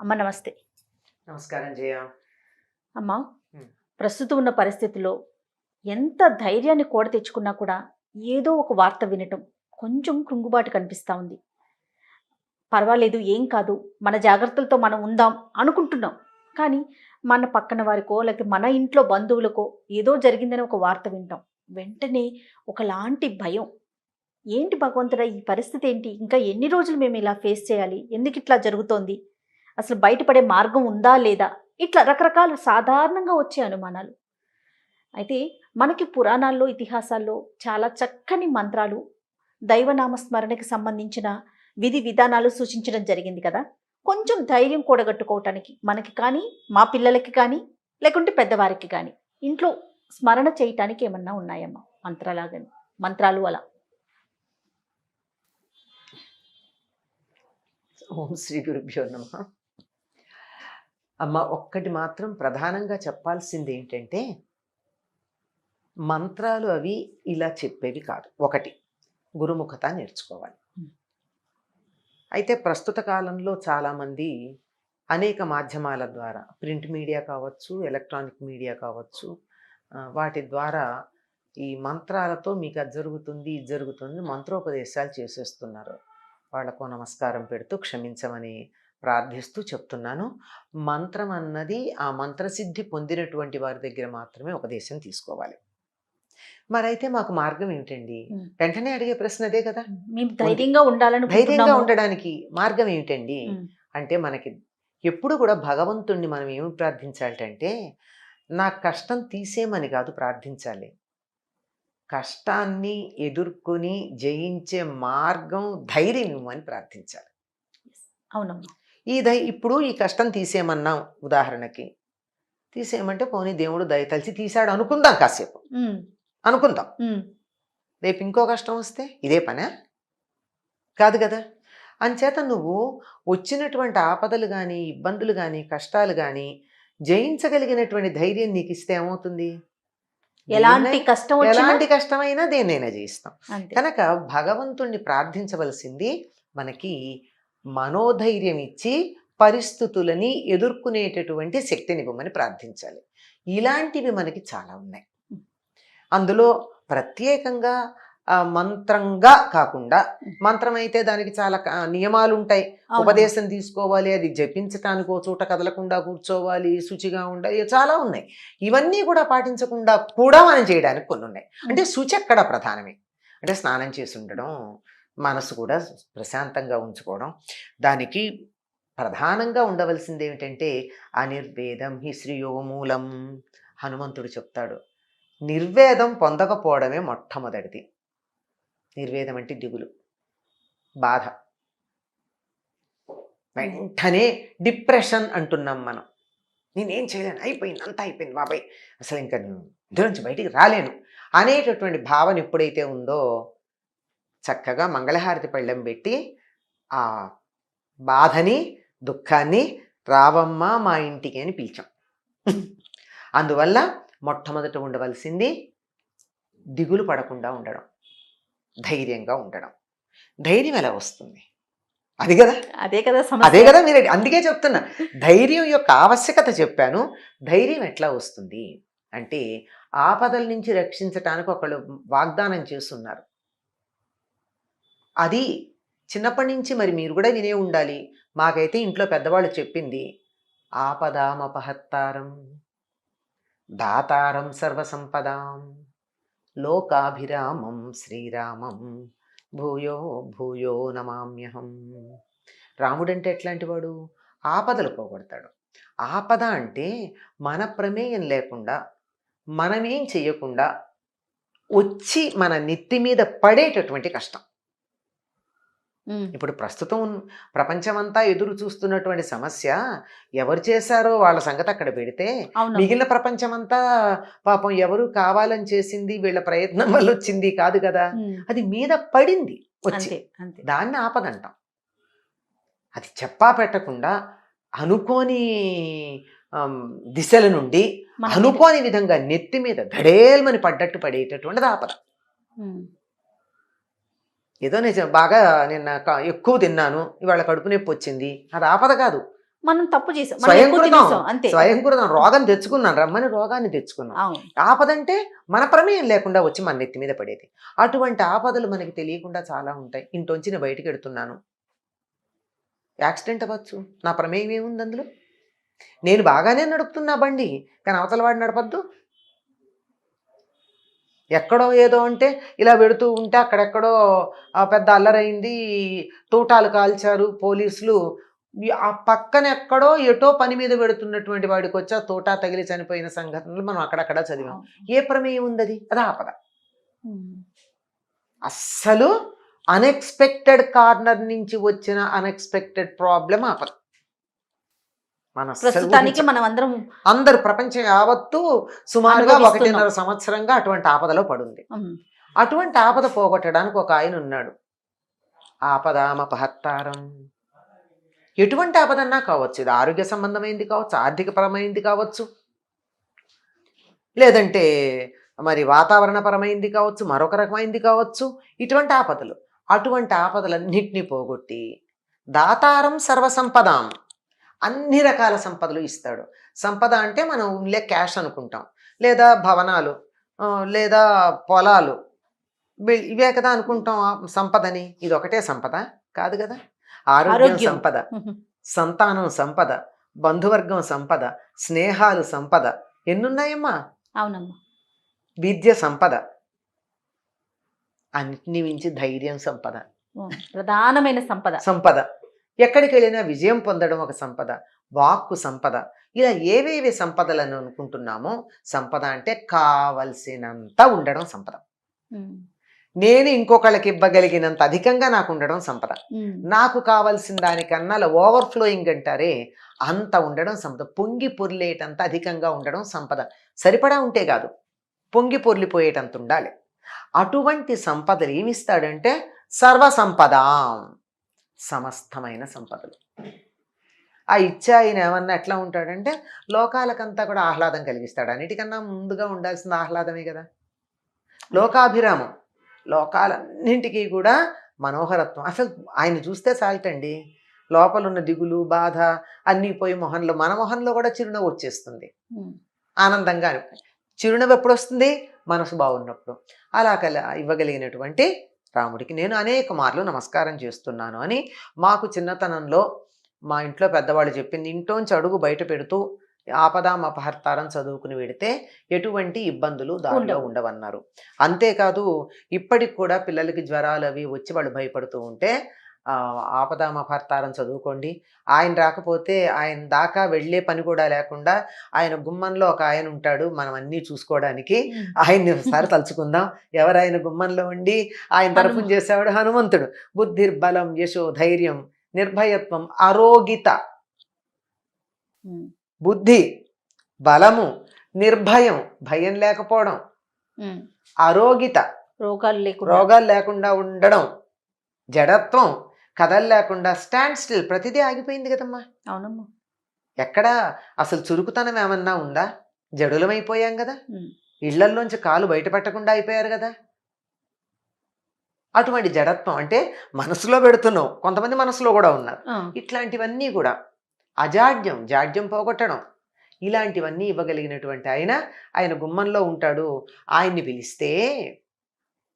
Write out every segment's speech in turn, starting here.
అమ్మ నమస్తే. నమస్కారం జయ. అమ్మా. ప్రస్తుతం ఉన్న పరిస్థితిలో ఎంత ధైర్యాన్ని కూడ తెచ్చుకున్నా కూడా ఏదో ఒక వార్త వినటం కొంచెం కృంగుబాటు కనిపిస్తూ ఉంది. పర్వాలేదు ఏం కాదు. మన జాగ్రత్తలతో మనం ఉందాం అనుకుంటున్నాం. కానీ మన పక్కన వారికో లేకపోతే మన ఇంట్లో బంధువులకో ఏదో జరిగిందని ఒక వార్త వింటాం. వెంటనే ఒకలాంటి భయం. ఏంటి భగవంతుడా ఈ పరిస్థితి ఏంటి? ఇంకా ఎన్ని రోజులు మేము ఇలా ఫేస్ చేయాలి? ఎందుకు ఇట్లా జరుగుతోంది? అసలు బయటపడే మార్గం ఉందా లేదా? ఇట్లా రకరకాల సాధారణంగా వచ్చే అనుమానాలు. అయితే మనకి పురాణాల్లో ఇతిహాసాల్లో చాలా చక్కని మంత్రాలు దైవనామ స్మరణకి సంబంధించిన విధి విధానాలు సూచించడం జరిగింది కదా? కొంచెం ధైర్యం కూడగట్టుకోవటానికి మనకి కానీ మా పిల్లలకి కానీ లేకుంటే పెద్దవారికి కానీ ఇంట్లో స్మరణ చేయటానికి ఏమన్నా ఉన్నాయమ్మా మంత్రాలాగని? మంత్రాలు అలా. ఓం శ్రీ గురుభ్యో నమ. అమ్మ ఒక్కటి మాత్రం ప్రధానంగా చెప్పాల్సింది ఏంటంటే మంత్రాలు అవి ఇలా చెప్పేవి కాదు. ఒకటి గురుముఖత నేర్చుకోవాలి. అయితే ప్రస్తుత కాలంలో చాలామంది అనేక మాధ్యమాల ద్వారా ప్రింట్ మీడియా కావచ్చు ఎలక్ట్రానిక్ మీడియా కావచ్చు వాటి ద్వారా ఈ మంత్రాలతో మీకు అది జరుగుతుంది ఇది జరుగుతుంది మంత్రోపదేశాలు చేసేస్తున్నారు. వాళ్ళకు నమస్కారం పెడుతూ క్షమించమని ప్రార్థిస్తూ చెప్తున్నాను. మంత్రం అన్నది ఆ మంత్రసిద్ధి పొందినటువంటి వారి దగ్గర మాత్రమే ఉపదేశం తీసుకోవాలి. మరైతే మాకు మార్గం ఏమిటండి. వెంటనే అడిగే ప్రశ్న అదే కదా? ధైర్యంగా ఉండాలని ధైర్యంగా ఉండడానికి మార్గం ఏమిటండి. అంటే మనకి ఎప్పుడు కూడా భగవంతుణ్ణి మనం ఏమి ప్రార్థించాలంటే నా కష్టం తీసేమని కాదు ప్రార్థించాలి. కష్టాన్ని ఎదుర్కొని జయించే మార్గం ధైర్యం ఇవ్వమని ప్రార్థించాలి. అవునమ్మా. ఈ దై ఇప్పుడు ఈ కష్టం తీసేయమన్నాం ఉదాహరణకి. తీసేయమంటే పోనీ దేవుడు దయతలిచి తీశాడు అనుకుందాం కాసేపు. అనుకుందాం. రేపు ఇంకో కష్టం వస్తే ఇదే పనా? కాదు కదా. అంచేత నువ్వు వచ్చినటువంటి ఆపదలు కానీ ఇబ్బందులు కానీ కష్టాలు కానీ జయించగలిగినటువంటి ధైర్యం నీకు ఇస్తే ఏమవుతుంది? ఎలాంటి కష్టం ఎలాంటి కష్టమైనా దేన్నైనా జయిస్తాం. కనుక భగవంతుణ్ణి ప్రార్థించవలసింది మనకి మనోధైర్యం ఇచ్చి పరిస్థితులని ఎదుర్కొనేటటువంటి శక్తిని ఇవ్వమని ప్రార్థించాలి. ఇలాంటివి మనకి చాలా ఉన్నాయి. అందులో ప్రత్యేకంగా మంత్రంగా కాకుండా మంత్రం అయితే దానికి చాలా నియమాలు ఉంటాయి. ఉపదేశం తీసుకోవాలి అది జపించటానికి ఓ చోట కదలకుండా కూర్చోవాలి శుచిగా ఉండాలి చాలా ఉన్నాయి. ఇవన్నీ కూడా పాటించకుండా కూడా మనం చేయడానికి కొన్ని ఉన్నాయి. అంటే శుచి అక్కడ ప్రధానమే. అంటే స్నానం చేసి ఉండడం మనసు కూడా ప్రశాంతంగా ఉంచుకోవడం. దానికి ప్రధానంగా ఉండవలసింది ఏమిటంటే అనిర్వేదం హి శ్రియో మూలం హనుమంతుడు చెప్తాడు. నిర్వేదం పొందకపోవడమే మొట్టమొదటిది. నిర్వేదం అంటే దిగులు బాధ. వెంటనే డిప్రెషన్ అంటున్నాం మనం. నేనేం చేయలేను అయిపోయింది అంతా అయిపోయింది బాబాయ్. అసలు ఇంకా నేను నుంచి బయటికి రాలేను. అనేటటువంటి భావన ఎప్పుడైతే ఉందో చక్కగా మంగళహారతి పళ్ళెం పెట్టి ఆ బాధని దుఃఖాన్ని రావమ్మ మా ఇంటికి అని పిలిచాం. అందువల్ల మొట్టమొదట ఉండవలసింది దిగులు పడకుండా ఉండడం ధైర్యంగా ఉండడం. ధైర్యం ఎలా వస్తుంది? అది కదా? అదే కదా అదే కదా మీరు అందుకే చెప్తున్నా. ధైర్యం యొక్క ఆవశ్యకత చెప్పాను. ధైర్యం ఎట్లా వస్తుంది? అంటే ఆపదల నుంచి రక్షించటానికి ఒకళ్ళు వాగ్దానం చేస్తున్నారు. అది చిన్నప్పటి నుంచి మరి మీరు కూడా వినే ఉండాలి. మాకైతే ఇంట్లో పెద్దవాళ్ళు చెప్పింది ఆపదామపహత్తారం దాతారం సర్వసంపదాం లోకాభిరామం శ్రీరామం భూయో భూయో నమామ్యహం. రాముడంటే ఎట్లాంటి వాడు ఆపదలు పోగొడతాడు. ఆపద అంటే మన ప్రమేయం లేకుండా మనమేం చెయ్యకుండా వచ్చి మన నెత్తి మీద పడేటటువంటి కష్టం. ఇప్పుడు ప్రస్తుతం ప్రపంచమంతా ఎదురు చూస్తున్నటువంటి సమస్య ఎవరు చేశారో వాళ్ళ సంగతి అక్కడ పెడితే మిగిలిన ప్రపంచమంతా పాపం ఎవరు కావాలని చేసింది వీళ్ళ ప్రయత్నం వల్ల వచ్చింది కాదు కదా. అది మీద పడింది వచ్చి. దాన్ని ఆపదంటాం. అది చెప్పా పెట్టకుండా అనుకోని దిశల నుండి అనుకోని విధంగా నెత్తి మీద ధడేల్మని పడ్డట్టు పడేటటువంటిది ఆపద. ఏదో నేను బాగా నిన్న ఎక్కువ తిన్నాను ఇవాళ కడుపు నొప్పి వచ్చింది అది ఆపద కాదు. మనం తప్పు చేసాం స్వయంకృతం రోగం తెచ్చుకున్నాను రమ్మని రోగాన్ని తెచ్చుకున్నాం. ఆపదంటే మన ప్రమేయం లేకుండా వచ్చి మన నెత్తి మీద పడేది. అటువంటి ఆపదలు మనకి తెలియకుండా చాలా ఉంటాయి. ఇంటొంచి నేను బయటికి ఎడుతున్నాను యాక్సిడెంట్ అవ్వచ్చు. నా ప్రమేయం ఏముంది అందులో? నేను బాగానే నడుపుతున్నా బండి కానీ అవతల వాడు నడపద్దు. ఎక్కడో ఏదో అంటే ఇలా పెడుతూ ఉంటే అక్కడెక్కడో పెద్ద అల్లరైంది. తూటాలు కాల్చారు పోలీసులు. ఆ పక్కన ఎక్కడో ఎటో పని మీద పెడుతున్నటువంటి వాడికి వచ్చి ఆ తోటా తగిలి చనిపోయిన సంఘటనలు మనం అక్కడక్కడ చదివాం. ఏ ప్రమేయం ఉంది అది అది ఆపద. అస్సలు అన్ఎక్స్పెక్టెడ్ కార్నర్ నుంచి వచ్చిన అన్ఎక్స్పెక్టెడ్ ప్రాబ్లం ఆపద. మన ప్రస్తుతానికి. మనం అందరం అందరు ప్రపంచం యావత్తు సుమారుగా. ఒకటిన్నర సంవత్సరంగా అటువంటి ఆపదలో పడుంది. అటువంటి ఆపద పోగొట్టడానికి ఒక ఆయన ఉన్నాడు. ఆపదామపహత్తారం ఎటువంటి ఆపదన్నా కావచ్చు. ఇది ఆరోగ్య సంబంధమైంది కావచ్చు ఆర్థిక పరమైంది కావచ్చు. లేదంటే మరి వాతావరణపరమైంది కావచ్చు మరొక రకమైంది కావచ్చు. ఇటువంటి ఆపదలు. అటువంటి ఆపదలన్నింటినీ పోగొట్టి దాతారం సర్వసంపదాం. అన్ని రకాల సంపదలు ఇస్తాడు. సంపద అంటే మనం ఉండే క్యాష్ అనుకుంటాం. లేదా భవనాలు లేదా పొలాలు. ఇవే కదా అనుకుంటాం సంపదని. ఇది ఒకటే సంపద. కాదు కదా? ఆరోగ్యం. సంపద. సంతానం సంపద. బంధువర్గం సంపద. స్నేహాలు సంపద. ఎన్నున్నాయమ్మా? అవునమ్మా. విద్య సంపద. అన్నిటిని మించి ధైర్యం సంపద. ప్రధానమైన సంపద. సంపద. ఎక్కడికి వెళ్ళినా విజయం పొందడం ఒక సంపద వాక్కు సంపద. ఇలా ఏవేవి సంపదలను అనుకుంటున్నామో సంపద అంటే కావలసినంత ఉండడం సంపద. నేను ఇంకొకళ్ళకి ఇవ్వగలిగినంత అధికంగా నాకు ఉండడం సంపద. నాకు కావాల్సిన దానికన్నా ఓవర్ఫ్లోయింగ్ అంటారే అంత ఉండడం సంపద. పొంగి పొర్లేటంత అధికంగా ఉండడం సంపద. సరిపడా ఉంటే కాదు పొంగి పొర్లిపోయేటంత ఉండాలి. అటువంటి సంపదలు ఏమిస్తాడంటే సర్వ సంపద సమస్తమైన సంపదలు. ఆ ఇచ్చా ఆయన ఏమన్నా ఎట్లా ఉంటాడంటే లోకాలకంతా కూడా ఆహ్లాదం కలిగిస్తాడు. అన్నిటికన్నా ముందుగా ఉండాల్సిన ఆహ్లాదమే కదా. లోకాభిరామం. లోకాలన్నింటికీ కూడా మనోహరత్వం. అసలు ఆయన చూస్తే చాలటండి. లోపల ఉన్న దిగులు బాధ అన్నీ పోయి మొహంలో మన మొహంలో కూడా చిరునవ్వు వచ్చేస్తుంది. ఆనందంగా చిరునవ్వు ఎప్పుడు వస్తుంది మనసు బాగున్నప్పుడు. అలా కల ఇవ్వగలిగినటువంటి రాముడికి నేను అనేక మార్లు నమస్కారం చేస్తున్నాను అని మాకు చిన్నతనంలో మా ఇంట్లో పెద్దవాళ్ళు చెప్పింది ఇంట్లోంచి అడుగు బయట పెడుతూ ఆపదాం అపహర్తారం చదువుకుని వెడితే ఎటువంటి ఇబ్బందులు దానిలో ఉండవు. ఉండవన్నారు అంతేకాదు ఇప్పటికి కూడా పిల్లలకి జ్వరాలు అవి వచ్చి వాళ్ళు భయపడుతూ ఉంటే ఆ, ఆపదాం అపహర్తారం చదువుకోండి. ఆయన రాకపోతే ఆయన దాకా వెళ్ళే పని కూడా లేకుండా ఆయన గుమ్మంలో ఒక ఆయన ఉంటాడు మనం అన్నీ చూసుకోవడానికి. ఆయన్ని ఒకసారి తలుచుకుందాం. ఎవరు ఆయన గుమ్మంలో ఉండి ఆయన తరఫున చేసేవాడు హనుమంతుడు. బుద్ధిర్బలం యశో ధైర్యం నిర్భయత్వం అరోగిత. ఉమ్, బుద్ధి బలము నిర్భయం భయం లేకపోవడం. ఉమ్. అరోగిత. రోగాలు లేకుండా. రోగాలు లేకుండా ఉండడం. జడత్వం. కథలు లేకుండా స్టాండ్ స్టిల్ ప్రతిదీ ఆగిపోయింది కదమ్మా. అవునమ్మా. ఎక్కడ? అసలు చురుకుతనం ఏమన్నా ఉందా? జడులమైపోయాం కదా. ఇళ్ళల్లోంచి కాలు బయట పెట్టకుండా అయిపోయారు కదా. అటువంటి జడత్వం అంటే మనసులో పెడుతున్నావు కొంతమంది మనసులో కూడా ఉన్నారు. ఇట్లాంటివన్నీ కూడా. అజాడ్యం జాడ్యం పోగొట్టడం. ఇలాంటివన్నీ ఇవ్వగలిగినటువంటి ఆయన ఆయన గుమ్మంలో ఉంటాడు. ఆయన్ని పిలిస్తే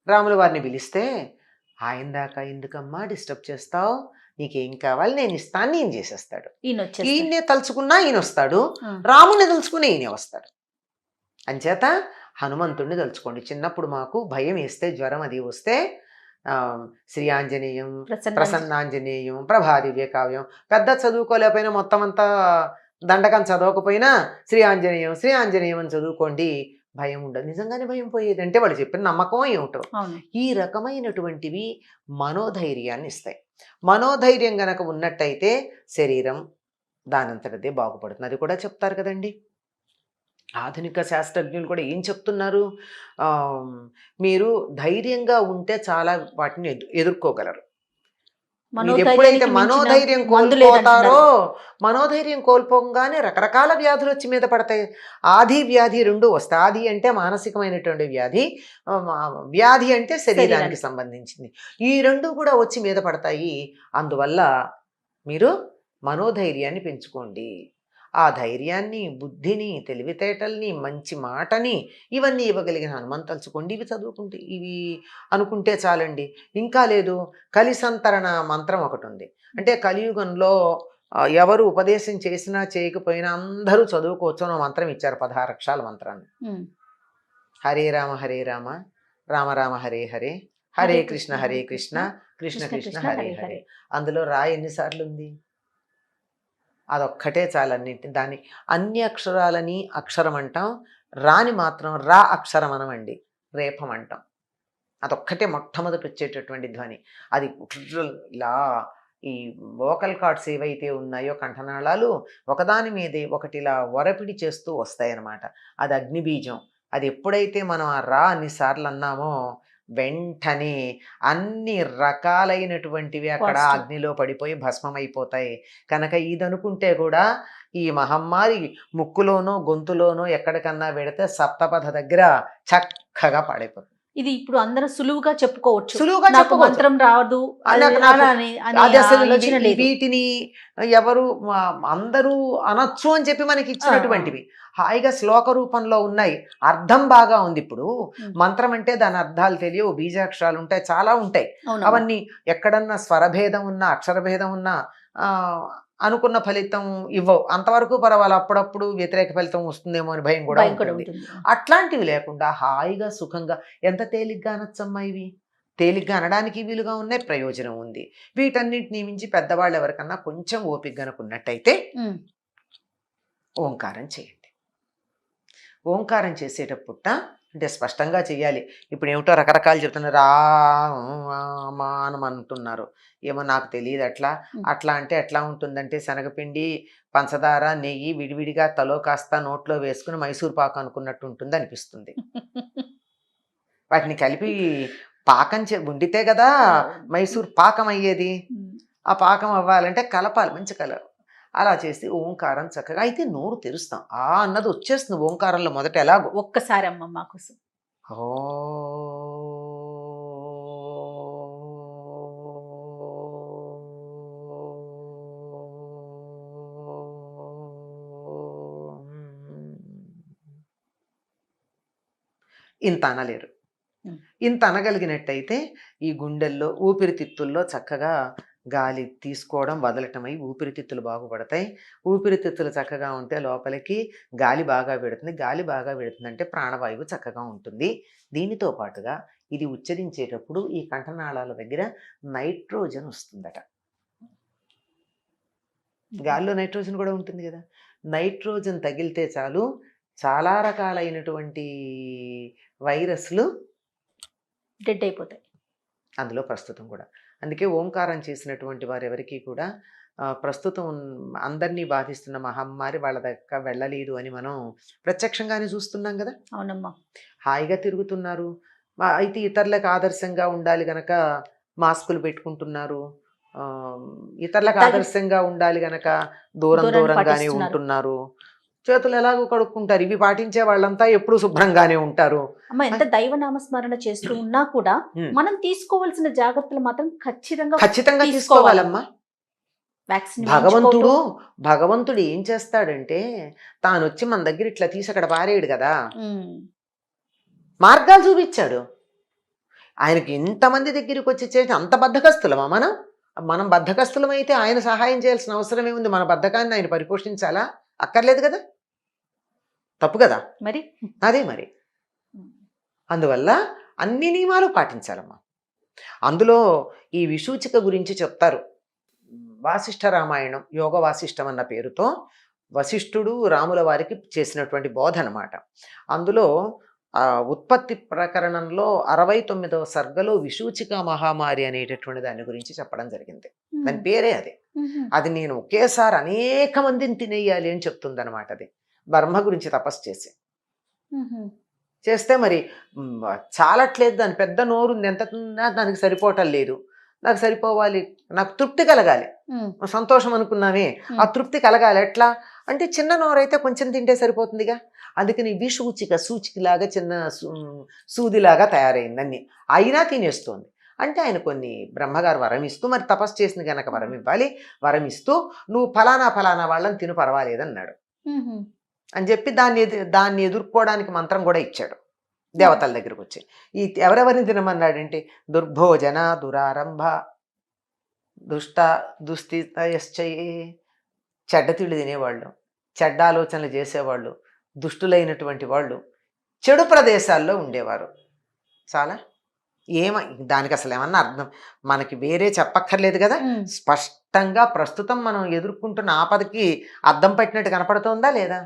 రాముల వారిని పిలిస్తే ఆయన దాకా ఎందుకమ్మా డిస్టర్బ్ చేస్తావు? నీకేం కావాలి? నేను ఇస్తాను నేను చేసేస్తాడు. ఈయన. ఈయన్నే తలుచుకున్నా ఈయన వస్తాడు. రాముని తలుచుకుని ఈయన వస్తాడు. అంచేత హనుమంతుడిని తలుచుకోండి. చిన్నప్పుడు మాకు భయం వేస్తే జ్వరం అది వస్తే శ్రీ ఆంజనేయం ప్రసన్న ప్రసన్నాంజనేయం ప్రభాదివ్య కావ్యం పెద్ద చదువుకోలేకపోయినా మొత్తం అంతా దండకం చదవకపోయినా శ్రీ ఆంజనేయం శ్రీ ఆంజనేయం అని చదువుకోండి. భయం ఉండదు. నిజంగానే భయం పోయేది అంటే వాళ్ళు చెప్పిన నమ్మకం ఏమిటో. ఈ రకమైనటువంటివి మనోధైర్యాన్ని ఇస్తాయి. మనోధైర్యం గనక ఉన్నట్టయితే శరీరం దానంతటదే బాగుపడుతుంది. అది కూడా చెప్తారు కదండి. ఆధునిక శాస్త్రజ్ఞులు కూడా ఏం చెప్తున్నారు? మీరు ధైర్యంగా ఉంటే చాలా వాటిని ఎదు- ఎదుర్కోగలరు. ఎప్పుడైతే మనోధైర్యం కోల్పోతారో. మనోధైర్యం కోల్పోగానే రకరకాల వ్యాధులు వచ్చి మీద పడతాయి ఆది వ్యాధి రెండు వస్తాయి ఆది అంటే మానసికమైనటువంటి వ్యాధి వ్యాధి అంటే శరీరానికి. సంబంధించింది ఈ రెండు కూడా వచ్చి మీద పడతాయి అందువల్ల మీరు మనోధైర్యాన్ని పెంచుకోండి ఆ ధైర్యాన్ని బుద్ధిని తెలివితేటల్ని మంచి మాటని ఇవన్నీ ఇవ్వగలిగిన హనుమాన్ తలుచుకోండి. ఇవి చదువుకుంటే ఇవి అనుకుంటే చాలండి. ఇంకా లేదు కలిసంతరణ మంత్రం ఒకటి ఉంది అంటే కలియుగంలో ఎవరు ఉపదేశం చేసినా చేయకపోయినా అందరూ చదువుకోవచ్చు అని మంత్రం ఇచ్చారు. పదహారు అక్షరాల మంత్రాన్ని. హరే రామ హరే రామ రామ రామ హరే హరే హరే కృష్ణ హరే కృష్ణ కృష్ణ కృష్ణ హరే హరే అందులో రా ఎన్నిసార్లు ఉంది అదొక్కటే చాలన్నింటి దాన్ని అన్ని అక్షరాలని అక్షరం అంటాం రాని మాత్రం రా అక్షరం అనమండి రేపం అంటాం. అదొక్కటే మొట్టమొదటి వచ్చేటటువంటి ధ్వని. అది ఇలా ఈ వోకల్ కార్డ్స్ ఏవైతే ఉన్నాయో కంఠనాళాలు ఒకదాని మీదే ఒకటి ఇలా వరపిడి చేస్తూ వస్తాయన్నమాట. అది అగ్నిబీజం. అది ఎప్పుడైతే మనం ఆ రా అన్నిసార్లు అన్నామో వెంటనే అన్ని రకాలైనటువంటివి అక్కడ. అగ్నిలో పడిపోయి భస్మం అయిపోతాయి కనుక ఇది అనుకుంటే కూడా ఈ మహమ్మారి ముక్కులోనో గొంతులోనో ఎక్కడికన్నా పెడితే సప్తపథ దగ్గర చక్కగా పాడైపోతుంది ఇది ఇప్పుడు అందరూ సులువుగా చెప్పుకోవచ్చు. సులువుగా నాకు. మంత్రం రాదు వీటిని ఎవరు అందరూ అనొచ్చు అని చెప్పి మనకి ఇచ్చినటువంటివి. హాయిగా శ్లోక రూపంలో ఉన్నాయి. అర్థం బాగా ఉంది ఇప్పుడు. మంత్రం అంటే దాని అర్థాలు తెలియవు బీజాక్షరాలు ఉంటాయి చాలా ఉంటాయి. అవును అవన్నీ ఎక్కడన్నా స్వరభేదం ఉన్నా అక్షరభేదం ఉన్నా ఆ, అనుకున్న ఫలితం ఇవ్వవు. అంతవరకు పర్వాలేదు. అప్పుడప్పుడు వ్యతిరేక ఫలితం వస్తుందేమో అని భయం కూడా ఉంటుంది. అట్లాంటివి లేకుండా హాయిగా సుఖంగా ఎంత తేలిగ్గా అనొచ్చమ్మా ఇవి? తేలిగ్గా అనడానికి వీలుగా ఉన్నాయి ప్రయోజనం ఉంది. వీటన్నిటిని మించి పెద్దవాళ్ళు ఎవరికన్నా కొంచెం ఓపిక గనుకున్నట్టయితే ఉమ్. ఓంకారం చేయండి. ఓంకారం చేసేటప్పుట అంటే స్పష్టంగా చేయాలి ఇప్పుడు ఏమిటో రకరకాలు చెప్తున్నారు. రా మా అని అంటున్నారు. ఏమో నాకు తెలియదు అట్లా. అట్లా అంటే ఎట్లా ఉంటుందంటే శనగపిండి పంచదార నెయ్యి విడివిడిగా తలో కాస్త నోట్లో వేసుకుని మైసూర్ పాకు అనుకున్నట్టు ఉంటుంది అనిపిస్తుంది. వాటిని కలిపి పాకం చే వండితే కదా మైసూర్ పాకం అయ్యేది. ఆ పాకం అవ్వాలంటే కలపాలి. మంచి కల అలా చేసి ఓంకారం చక్కగా అయితే నోరు తెరుస్తాం. ఆ అన్నది వచ్చేస్తుంది ఓంకారంలో మొదట ఎలాగో. ఒక్కసారి అమ్మ మా కోసం. ఓ. ఇంత అనలేరు. ఇంత అనగలిగినట్టయితే ఈ గుండెల్లో ఊపిరితిత్తుల్లో చక్కగా గాలి తీసుకోవడం వదలటమై ఊపిరితిత్తులు బాగుపడతాయి. ఊపిరితిత్తులు చక్కగా ఉంటే లోపలికి గాలి బాగా పెడుతుంది గాలి బాగా పెడుతుందంటే ప్రాణవాయువు చక్కగా ఉంటుంది. దీనితో పాటుగా ఇది ఉచ్చరించేటప్పుడు ఈ కంఠనాళాల దగ్గర నైట్రోజన్ వస్తుందట. గాలిలో నైట్రోజన్ కూడా ఉంటుంది కదా. నైట్రోజన్ తగిలితే చాలు చాలా రకాలైనటువంటి వైరస్లు డెడ్ అయిపోతాయి. అందులో ప్రస్తుతం కూడా. అందుకే ఓంకారం చేసినటువంటి వారు ఎవరికి కూడా ప్రస్తుతం అందరినీ బాధిస్తున్న మహమ్మారి వాళ్ళ దగ్గర వెళ్ళలేదు అని మనం ప్రత్యక్షంగానే చూస్తున్నాం కదా. అవునమ్మా. హాయిగా తిరుగుతున్నారు. అయితే ఇతరులకు ఆదర్శంగా ఉండాలి గనక మాస్కులు పెట్టుకుంటున్నారు. ఆ, ఇతరులకు ఆదర్శంగా ఉండాలి గనక దూరం దూరంగానే. ఉంటున్నారు. చేతులు ఎలాగో కడుక్కుంటారు. ఇవి పాటించే వాళ్ళంతా ఎప్పుడు శుభ్రంగానే ఉంటారు. అమ్మ ఎంత దైవనామ స్మరణ చేస్తూ ఉన్నా కూడా. మనం తీసుకోవాల్సిన జాగ్రత్తలు మాత్రం ఖచ్చితంగా ఖచ్చితంగా తీసుకోవాలి. తీసుకోవాలమ్మా. భగవంతుడు భగవంతుడు ఏం చేస్తాడంటే తాను వచ్చి మన దగ్గర ఇట్లా తీసి అక్కడ పారేయడు కదా. మార్గాలు చూపించాడు. ఆయనకి ఇంతమంది దగ్గరికి వచ్చి చేసి అంత బద్ధకస్తులమా మనం? మనం బద్ధకస్తులం అయితే ఆయన సహాయం చేయాల్సిన అవసరం ఏముంది మన బద్ధకాన్ని ఆయన పరిపోషించాలా? అక్కర్లేదు కదా. తప్పు కదా? మరి? అదే మరి. అందువల్ల అన్ని నియమాలు పాటించాలమ్మా. అందులో ఈ విసూచిక గురించి చెప్తారు. వాసిష్ఠ రామాయణం యోగ వాసిష్టం అన్న పేరుతో వశిష్ఠుడు రాముల వారికి చేసినటువంటి బోధ అనమాట అందులో ఉత్పత్తి ప్రకరణంలో అరవై తొమ్మిదవ సర్గలో విసూచిక మహామారి అనేటటువంటి దాని గురించి చెప్పడం జరిగింది. దాని పేరే అదే. అది నేను ఒకేసారి అనేక మందిని తినేయాలి అని చెప్తుంది అనమాట అది. బర్మ గురించి తపస్సు చేసి. చేస్తే మరి చాలట్లేదు దాని పెద్ద నోరు ఉంది ఎంత దానికి సరిపోవటం లేదు. నాకు సరిపోవాలి నాకు తృప్తి కలగాలి. సంతోషం అనుకున్నామే ఆ తృప్తి కలగాలి. ఎట్లా? అంటే చిన్న నోరైతే కొంచెం తింటే సరిపోతుందిగా. అందుకని విసూచిక సూచికలాగా చిన్న సూ- సూదిలాగా తయారైంది అన్ని. అయినా తినేస్తోంది. అంటే ఆయన కొన్ని బ్రహ్మగారు వరం ఇస్తూ మరి తపస్సు చేసిన గనక వరం ఇవ్వాలి వరం ఇస్తూ నువ్వు ఫలానా ఫలానా వాళ్ళని తిను పర్వాలేదన్నాడు. అని చెప్పి దాన్ని దాన్ని ఎదుర్కోవడానికి మంత్రం కూడా ఇచ్చాడు దేవతల దగ్గరకు వచ్చి ఈ ఎవరెవరిని తినమన్నాడంటే దుర్భోజన దురారంభ దుష్ట దుస్థితయశ్చయే చెడ్డ తిళ్ళు తినేవాళ్ళు చెడ్డ ఆలోచనలు చేసేవాళ్ళు దుష్టులైనటువంటి వాళ్ళు చెడు ప్రదేశాల్లో ఉండేవారు. చాలా? ఏమ దానికి అసలు ఏమన్నా అర్థం? మనకి వేరే చెప్పక్కర్లేదు కదా? మ్మ్. స్పష్టంగా ప్రస్తుతం మనం ఎదుర్కొంటున్న ఆపదకి అద్దం పట్టినట్టు కనపడుతోందా లేదా?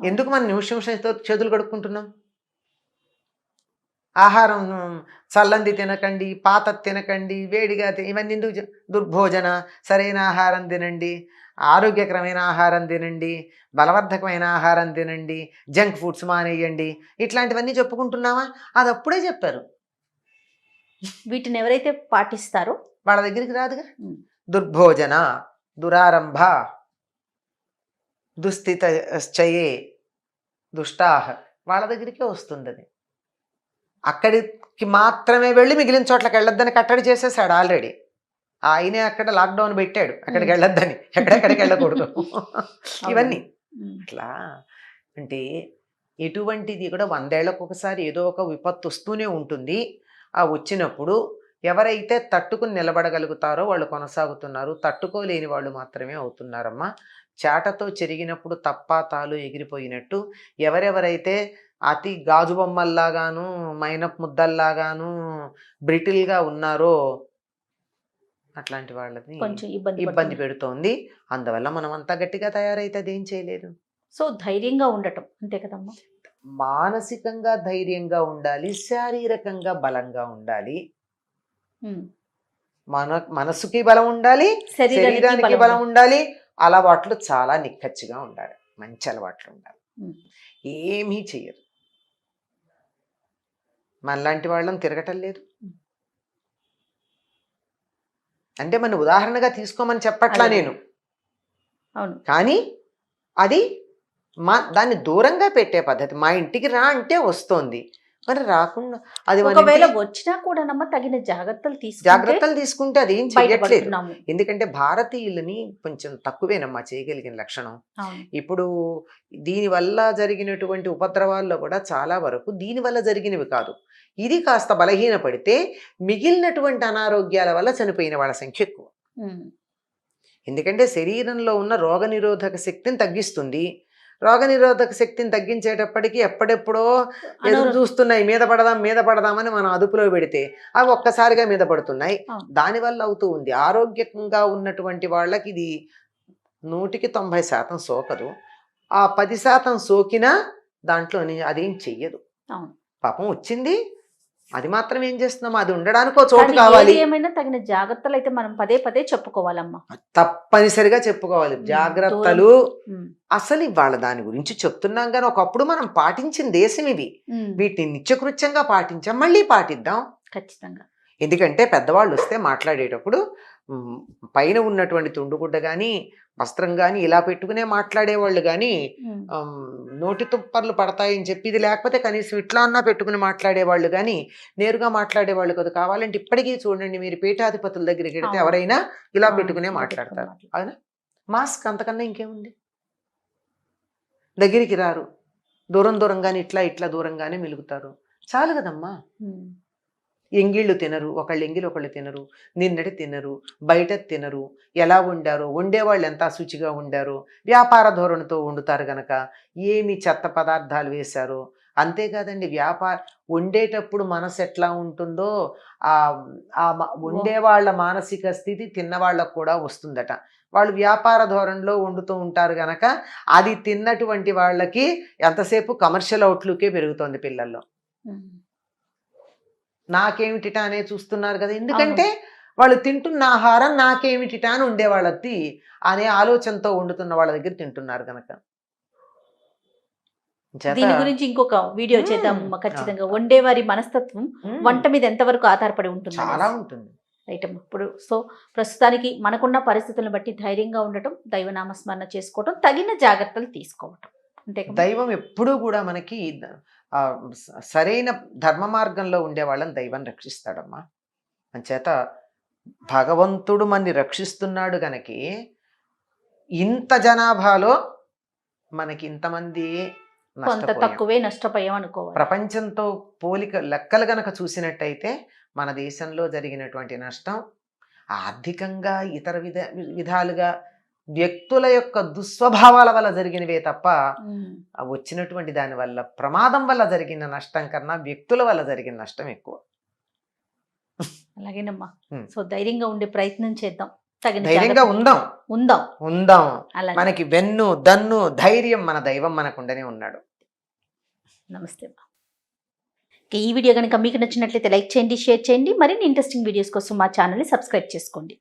ఎందుకు మనం నిమిషం నిమిషంతో చేతులు కడుక్కుంటున్నాం? ఆహారం చల్లంది తినకండి పాత తినకండి వేడిగా ఇవన్నీ ఎందుకు దుర్భోజన సరైన ఆహారం తినండి ఆరోగ్యకరమైన ఆహారం తినండి బలవర్ధకమైన ఆహారం తినండి జంక్ ఫుడ్స్ మానేయండి ఇట్లాంటివన్నీ చెప్పుకుంటున్నావా అది అప్పుడే చెప్పారు. వీటిని ఎవరైతే పాటిస్తారో వాళ్ళ దగ్గరికి రాదుగా. దుర్భోజన దురారంభ. దుస్థితశ్చయే దుష్టాహ వాళ్ళ దగ్గరికే వస్తుంది అది అక్కడికి మాత్రమే వెళ్ళి మిగిలిన చోట్లకి వెళ్ళొద్దని కట్టడి చేసేసాడు ఆల్రెడీ. ఆయనే అక్కడ లాక్డౌన్ పెట్టాడు. అక్కడికి. వెళ్ళొద్దని. ఎక్కడెక్కడికి వెళ్ళకూడదు. ఇవన్నీ. అట్లా. అంటే ఎటువంటిది కూడా వందేళ్ళకు ఒకసారి ఏదో ఒక విపత్తు వస్తూనే ఉంటుంది. ఆ వచ్చినప్పుడు ఎవరైతే తట్టుకుని నిలబడగలుగుతారో వాళ్ళు కొనసాగుతున్నారు. తట్టుకోలేని వాళ్ళు మాత్రమే అవుతున్నారమ్మా. చాటతో చెరిగినప్పుడు తప్ప తాలు ఎగిరిపోయినట్టు ఎవరెవరైతే అతి గాజు బొమ్మల్లాగాను మైనప్ ముద్దల్లాగాను బ్రిటిల్గా ఉన్నారో అట్లాంటి వాళ్ళని కొంచెం ఇబ్బంది ఇబ్బంది పడుతుంది. అందువల్ల మనం అంతా గట్టిగా తయారైతే అదేం చేయలేదు సో ధైర్యంగా ఉండటం అంతే కదమ్మా? మానసికంగా ధైర్యంగా ఉండాలి శారీరకంగా బలంగా ఉండాలి. మన మనసుకి బలం ఉండాలి శరీరానికి బలం ఉండాలి అలవాట్లు చాలా నిక్కచ్చిగా ఉండాలి. మంచి అలవాట్లు ఉండాలి. ఏమీ చెయ్యరు. మనలాంటి వాళ్ళని తిరగటం లేదు. అంటే మన ఉదాహరణగా తీసుకోమని చెప్పట్లా. నేను. అవును. కానీ అది మా దాన్ని దూరంగా పెట్టే పద్ధతి. మా ఇంటికి రా అంటే వస్తోంది. మరి రాకుండా అది ఒకవేళ వచ్చినా కూడానమ్మా తగిన జాగ్రత్తలు తీసుకుంటే జాగ్రత్తలు తీసుకుంటే అది ఏం బయటపడుతున్నాము. ఎందుకంటే భారతీయులని కొంచెం తక్కువేనమ్మా చేయగలిగిన లక్షణం. ఇప్పుడు దీనివల్ల జరిగినటువంటి ఉపద్రవాల్లో కూడా చాలా వరకు దీనివల్ల జరిగినవి కాదు. ఇది కాస్త బలహీనపడితే మిగిలినటువంటి అనారోగ్యాల వల్ల చనిపోయిన వాళ్ళ సంఖ్య ఎక్కువ. ఎందుకంటే శరీరంలో ఉన్న రోగనిరోధక శక్తిని తగ్గిస్తుంది. రోగనిరోధక శక్తిని తగ్గించేటప్పటికి ఎప్పుడెప్పుడో ఎదురు చూస్తున్నాయి. మీద పడదాం మీద పడదామని మనం అదుపులో పెడితే అవి ఒక్కసారిగా మీద పడుతున్నాయి. దానివల్ల అవుతూ ఉంది. ఆరోగ్యంగా ఉన్నటువంటి వాళ్ళకి ఇది నూటికి తొంభై శాతం సోకదు. ఆ పది శాతం సోకినా దాంట్లో అదేం చెయ్యదు. పాపం వచ్చింది అది మాత్రం ఏం చేస్తున్నాం? అది ఉండడానికో చోటు కావాలి. ఏమైనా తగిన జాగ్రత్తలు అయితే మనం పదే పదే చెప్పుకోవాలమ్మా. తప్పనిసరిగా చెప్పుకోవాలి. జాగ్రత్తలు. అసలు ఇవాళ దాని గురించి చెప్తున్నాం కానీ ఒకప్పుడు మనం పాటించిన దేశం ఉమ్. వీటిని నిత్యకృత్యంగా పాటించాం. మళ్ళీ పాటిద్దాం. ఖచ్చితంగా. ఎందుకంటే పెద్దవాళ్ళు వస్తే మాట్లాడేటప్పుడు పైన ఉన్నటువంటి తుండుగుడ్డ కానీ వస్త్రం కానీ ఇలా పెట్టుకునే మాట్లాడేవాళ్ళు కానీ నోటి తుప్పర్లు పడతాయని చెప్పి ఇది లేకపోతే కనీసం ఇట్లా అన్నా పెట్టుకుని మాట్లాడేవాళ్ళు కానీ నేరుగా మాట్లాడేవాళ్ళు కదా. కావాలంటే ఇప్పటికీ చూడండి మీరు పీఠాధిపతుల దగ్గరికి వెడితే అవును. ఎవరైనా ఇలా పెట్టుకునే మాట్లాడతారు. అవునా? మాస్క్ అంతకన్నా ఇంకేముంది? దగ్గరికి రారు. దూరం దూరంగానే ఇట్లా ఇట్లా దూరంగానే మెలుగుతారు. చాలు కదమ్మా. ఎంగిళ్ళు తినరు ఒకళ్ళు ఎంగిలి ఒకళ్ళు తినరు నిన్నటి తినరు బయట తినరు ఎలా వండారు వండేవాళ్ళు ఎంత అశుచిగా ఉండారో వ్యాపార ధోరణితో వండుతారు గనక ఏమి చెత్త పదార్థాలు వేశారు. అంతేకాదండి వ్యాపార వండేటప్పుడు మనసు ఎట్లా ఉంటుందో ఆ ఆ వాళ్ళ మానసిక స్థితి తిన్న వాళ్ళకు కూడా వస్తుందట. వాళ్ళు వ్యాపార ధోరణిలో వండుతూ ఉంటారు గనక అది తిన్నటువంటి వాళ్ళకి ఎంతసేపు కమర్షియల్ అవుట్లుకే పెరుగుతుంది పిల్లల్లో. నాకేమిటిట అనే చూస్తున్నారు కదా. ఎందుకంటే వాళ్ళు తింటున్న ఆహారం నాకేమిటిట అని ఉండేవాళ్ళది అనే ఆలోచనతో వండుతున్న వాళ్ళ దగ్గర తింటున్నారు కనుక దీని గురించి ఇంకొక వీడియో. చేద్దాం. ఖచ్చితంగా వండేవారి మనస్తత్వం. వంట మీద ఎంతవరకు ఆధారపడి ఉంటుంది చాలా ఉంటుంది. రైట్ ఇప్పుడు సో ప్రస్తుతానికి మనకున్న పరిస్థితులను బట్టి ధైర్యంగా ఉండటం దైవనామ స్మరణ చేసుకోవటం తగిన జాగ్రత్తలు తీసుకోవటం. అంతే కదా? దైవం ఎప్పుడూ కూడా మనకి సరైన ధర్మ మార్గంలో ఉండే వాళ్ళని దైవం రక్షిస్తాడమ్మా. అంచేత భగవంతుడు మనని రక్షిస్తున్నాడు గనకి ఇంత జనాభాలో మనకి ఇంతమంది కొంత తక్కువే నష్టపోయాం అనుకోవాలి. ప్రపంచంతో పోలిక లెక్కలు గనక చూసినట్టయితే మన దేశంలో జరిగినటువంటి నష్టం ఆర్థికంగా ఇతర విధ విధాలుగా వ్యక్తుల యొక్క దుస్వభావాల వల్ల జరిగినవే తప్ప వచ్చినటువంటి దాని వల్ల ప్రమాదం వల్ల జరిగిన నష్టం కన్నా వ్యక్తుల వల్ల జరిగిన నష్టం ఎక్కువ. అలాగేనమ్మా. సో ధైర్యంగా ఉండే ప్రయత్నం చేద్దాం. ధైర్యంగా ఉందాం. ఉందాం. ఉందాం. మనకి వెన్ను దన్ను ధైర్యం మన దైవం మనకుండనే ఉన్నాడు. నమస్తే ఈ వీడియో కనుక మీకు నచ్చినట్లయితే లైక్ చేయండి షేర్ చేయండి. మరిన్ని ఇంట్రెస్టింగ్ వీడియోస్ కోసం మా ఛానల్ని సబ్స్క్రైబ్ చేసుకోండి.